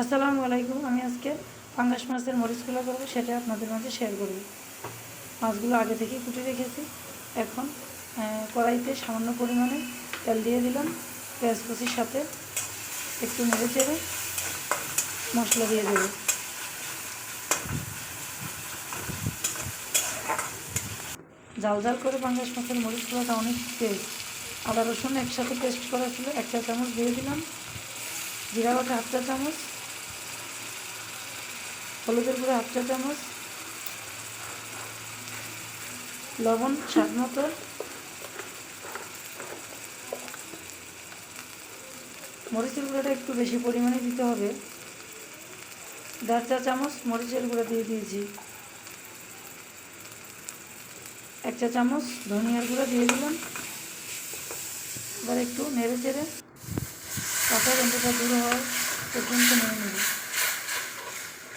আসসালামু আলাইকুম। আমি আজকে পাঙ্গাস মাছের মরিচগুলো করব, সেটা আপনাদের মাঝে শেয়ার করব। মাছগুলো আগে থেকেই কুটে রেখেছি। এখন কড়াইতে সামান্য পরিমাণে তেল দিয়ে দিলাম। পেঁয়াজ কুচির সাথে একটু নেড়ে চেড়ে মশলা দিয়ে দেবো। জাল জাল করে পাঙ্গাস মাছের মরিচগুলোটা অনেক টেস্ট আদা রসুন একসাথে পেস্ট করা ছিল এক চা চামচ দিয়ে দিলাম। জিরা বাটা হাফ চা চামচ। হলুদের গুঁড়ো হাফ চা চামচ, লবণ স্বাদ মতো, মরিচের গুঁড়োটা একটু বেশি পরিমাণে দিতে হবে। দেড় চা চামচ মরিচের গুঁড়ো দিয়ে দিয়েছি। এক চা চামচ ধনিয়ার গুঁড়ো দিয়ে দিলাম। এবার একটু নেড়ে চেড়ে কাঁচা গন্ধটা দূর হওয়ার পর্যন্ত নেড়ে নেব।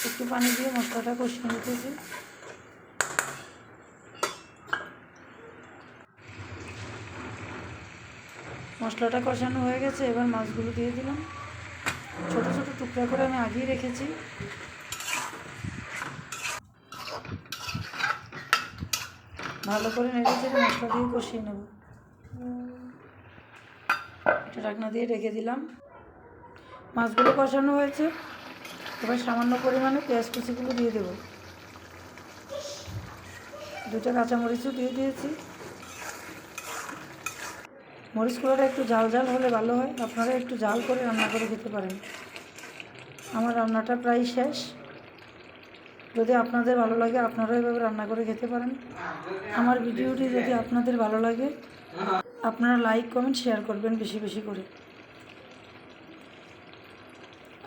একটু পানি দিয়ে মশলাটা কষিয়ে নিতেছি। মশলাটা কষানো হয়ে গেছে, এবার মাছগুলো দিয়ে দিলাম। ছোট ছোট টুকরা করে আমি আগেই রেখেছি। ভালো করে নেড়ে চেড়ে মশলা দিয়ে কষিয়ে নেব। এটা ঢাকনা দিয়ে রেখে দিলাম। মাছগুলো কষানো হয়েছে। এবার সামান্য পরিমাণে পেঁয়াজ কুচিগুলো দিয়ে দেবো। দুটো কাঁচামরিচও দিয়ে দিয়েছি। মরিচগুলোটা একটু ঝাল ঝাল হলে ভালো হয়। আপনারা একটু জাল করে রান্না করে খেতে পারেন। আমার রান্নাটা প্রায় শেষ। যদি আপনাদের ভালো লাগে আপনারা এভাবে রান্না করে খেতে পারেন। আমার ভিডিওটি যদি আপনাদের ভালো লাগে, আপনারা লাইক, কমেন্ট, শেয়ার করবেন বেশি বেশি করে।